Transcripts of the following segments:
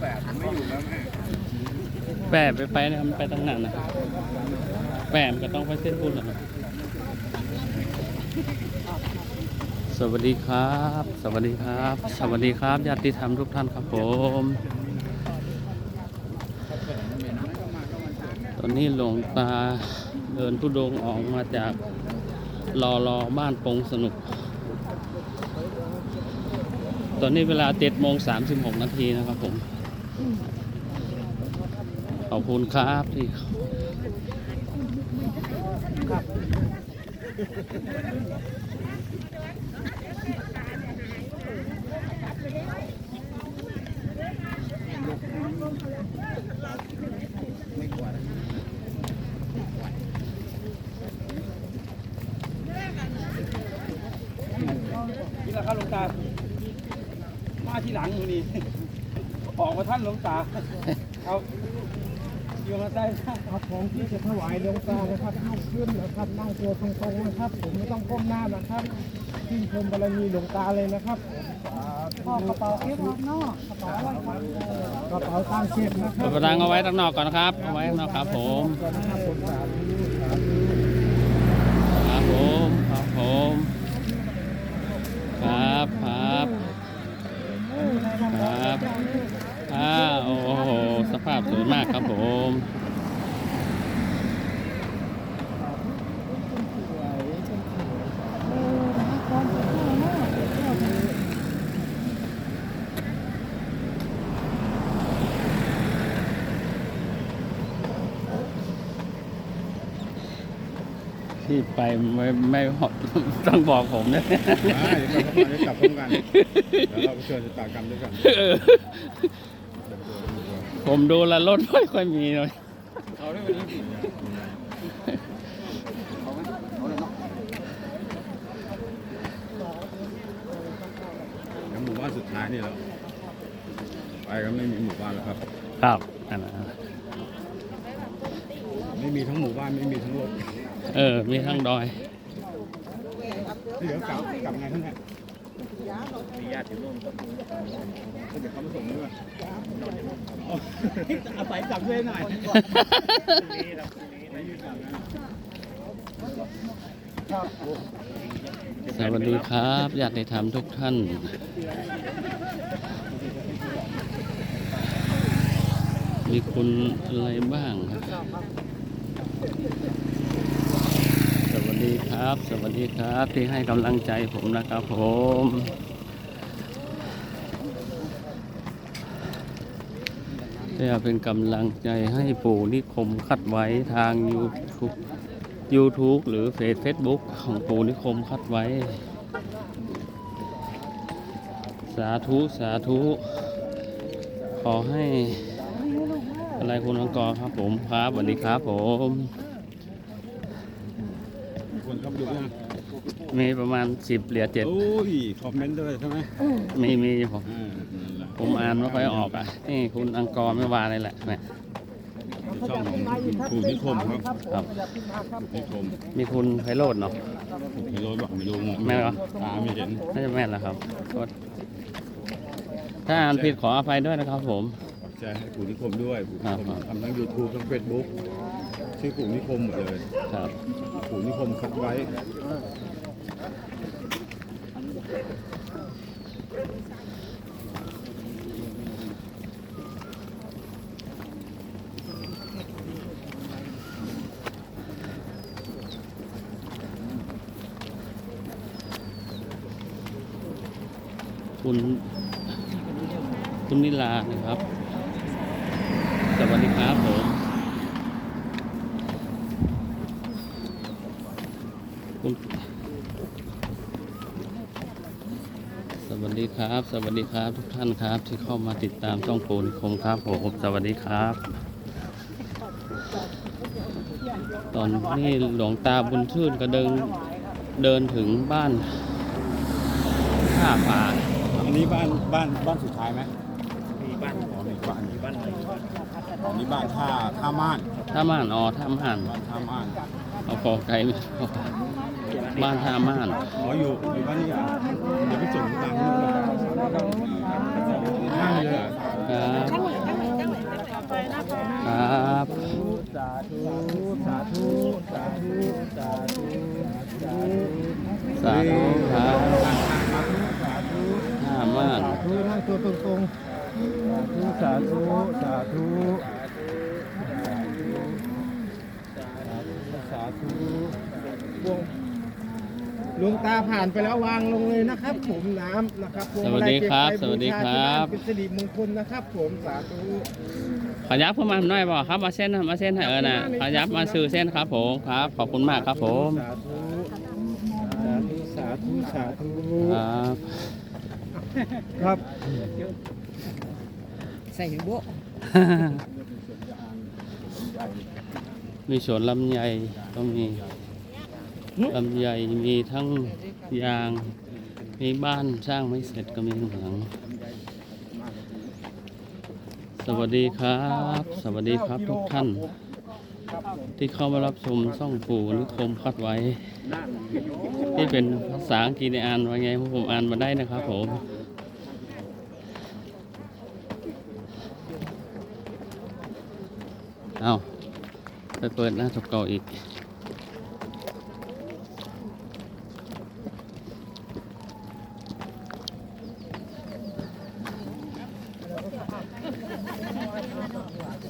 แปดไม่อยู่แล้วแม่แปะไปไปนะครับไปตั้งนานนะแปะมันก็ต้องไปเส้นบุญนะครับสวัสดีครับ สวัสดีครับ สวัสดีครับญาติธรรมทุกท่านครับผม ตอนนี้หลวงตาเดินทุดงออกมาจากรอรอบ้านปงสนุก ตอนนี้เวลา7โมง36นาทีนะครับผม ขอบคุณครับที่ม่กลัวนะนี่แหละครับหลวงตา มาที่หลังอยู่นี่ออกมาท่านหลวงตาเอา อยู่มาใต้ครับของที่จะถวายหลวงตานะครับนั่งขึ้นนะครับนั่งตัวตรงๆนะครับ ผมไม่ต้องก้มหน้านะครับชื่นชมบารมีหลวงตาเลยนะครับพ่อกระเป๋าเอฟออกนอกกระเป๋าอะไรครับกระเป๋าตั้งเก็บนะครัเปิดประดังเอาไว้ข้างนอกก่อนนะครับเอาไว้ข้งนอกครับผม นะครับผมสาธุสาธุ ครับผม ครับผม ครับครับครับอ่าโอ้โห สภาพสวยมากครับผม เออนะคะก่อนจะเข้าเนาะเข้าไป ที่ไปไม่ไม่ต้องบอกผมนะอ่าเดี๋ยวเราเข้ามาได้กลับพร้อมกันแล้วเราก็เชิญจะตากรรมด้วยกันเออผมดูแลวรถไม่ค่อยมีเลยเอาได้วันนี้สิเอาไหมเอาเลยเนาะแล้วหมู่บ้านสุดท้ายนี่แล้วไปก็ไม่มีหมู่บ้านแล้วครับ ครับอันนั้นไม่มีทั้งหมู่บ้านไม่มีทั้งรถ เออ มีทั้งดอยเดี๋ยวกลับกลับไงทั้งนี้มีญาติอยู่นู่นเดี๋ยวเขามาส่งด้วยอาศัยกลับด้วยหน่อยสวัสดีครับญาติธรรมทุกท่านมีคุณอะไรบ้างครับ สวัสดี ครับ สวัสดีครับที่ให้กำลังใจผมนะครับผมเพื่อเป็นกำลังใจให้ปู่นิคมคัดไว้ทาง YouTube YouTube หรือเฟซ Facebook ของปู่นิคมคัดไว้ สาธุ สาธุ ขอให้อะไรคุณอังกอครับผมครับสวัสดีครับผม คนครับดูยังมีประมาณสิบเหรียญเจ็ดโอ้ยคอมเมนต์ด้วยใช่ไหมมีมีผมอ่านั่นแหละผมอ่านไม่ค่อยออกอะนี่คุณอังกอร์ไม่วาเลยแหละเนี่ยช่องของครูนิคมครับครับนิคมมีคุณไพโรจน์เนาะ ไม่รู้บอกไม่รู้งงแม่เหรอ ตาไม่เห็นน่าจะแม่นแหละครับก็ถ้าอ่านผิดขออภัยด้วยนะครับผม ขอบใจให้ครูนิคมด้วยครูนิคมครับ ทำทั้ง YouTube ทั้ง Facebook ชื่อครูนิคมหมดเลย ครับ ครูนิคมคัดไว้คุณคุณนิลานะครับ สวัสดีครับผมคุณ สวัสดีครับ สวัสดีครับทุกท่านครับ ที่เข้ามาติดตามช่องโปรนิคมครับผมสวัสดีครับ ตอนนี้หลวงตาบุญชื่นก็เดินเดินถึงบ้านท่าป่าอันนี้บ้านบ้านบ้านสุดท้ายไหมมีบ้านอ๋อมีบ้านมีบ้านอันนี้บ้านท่าท่าม่านท่าม่านอ๋อท่าม่านบ้านท่าม่านเอากอไก่ไม่เอา บ้านท่าม่านอ๋ออยู่อยู่บ้านนี่เหรอเดี๋ยวไปส่งตามนู่นเลยห้ามเลยเหรอครับครับสาธุสาธุสาธุสาธุสาธุสาธุครับท่าม่านสาธุนั่งตัวตรงๆสาธุสาธุสาธุสาธุสาธุวง หลวงตาผ่านไปแล้ววางลงเลยนะครับ ผมน้ำนะครับพวงสมาวัสลัยดีครับเก็สไปวัสดีชคที่รับานเป็นสิริมงคลนะครับ ผมสาธุขยับเข้ามาหน่อยบ่ครับมาเส้นมาเส้นให้เออนะขยับมาซื้อเส้นครับผมครับ ขอบคุณมากครับผมสาธุสาธุสาธุสาธุครับครับใส่โบะมีสวนลำไยก็มี ลำไยมีทั้งยางมีบ้านสร้างไม่เสร็จก็มีข้างหลัง สวัสดีครับ สวัสดีครับทุกท่าน ที่เข้ามารับชมช่องปู่นิคมคัดไว้ที่เป็นภาษาอังกฤษในอ่านว่าไงผมอ่านมาได้นะครับผมเอาไปเปิดหน้าทบเก่าอีก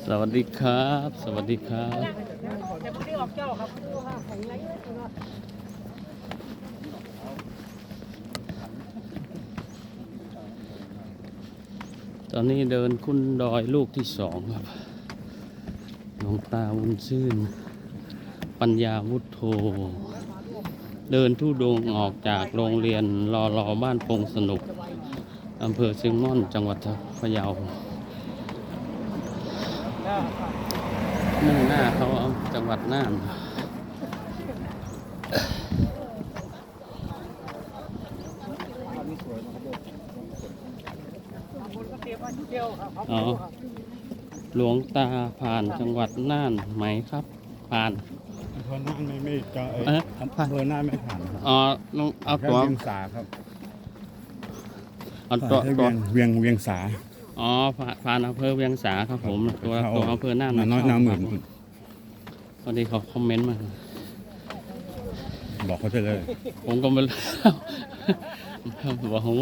สวัสดีครับ สวัสดีครับตอนนี้เดินขึ้นดอยลูกที่สองครับหลวงตาวุญชื่น ปัญญาวุฒโธ เดินทุดงออกจากโรงเรียนรอรอบ้านปงสนุกอำเภอเชียงม่อนจังหวัดพะเยา มุ่งหน้าเขาจังหวัดน่านอ๋อหลวงตาผ่านจังหวัดน่านไหมครับ ผ่านอำเภอน่านไม่ไม่จะเอ่อเอ๊ะอำเภอน่านไม่ผ่านครับอ๋อน้องเอาแค่ตัวเวียงสาครับเอาตัวแค่ตัวเวียงเวียงเวียงสา อ๋อผ่านผ่านอำเภอเวียงสาครับผมตัวเขาตัวอำเภอน่านน้อยเข้น้าหมื่นครับพอดีเขาคอมเมนต์มาบอกเขาไปเลย ผมก็ไม่รู้บอกผม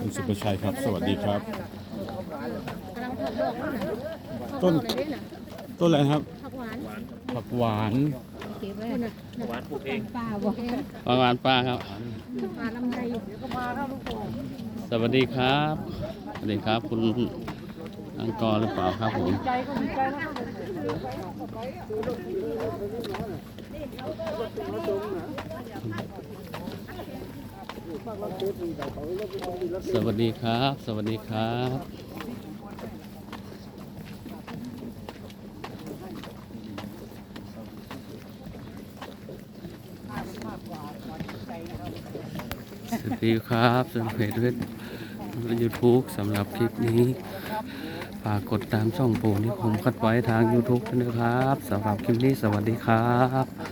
คุณสุประชัยครับ สวัสดีครับกำลังทดลองนะต้นไปด้วยนะต้นอะไรครับผักหวานผักหวาน เก็บไว้นะหวานปลูกเองป่าบอกเองประมาณป้าครับ ป่าลำไยเดี๋ยวก็มาครับลูกโป่งสวัสดีครับ สวัสดีครับ คุณอังกอร์หรือเปล่าครับผมใจก็มีใจนะสวัสดีครับ สวัสดีครับ สวัสดีครับสำหรับเพจเว็บยูทูบสำหรับคลิปนี้ฝากกดตามช่องปู่นิคมคัดไว้ทาง YouTube ด้วยนะครับสำหรับคลิปนี้สวัสดีครับ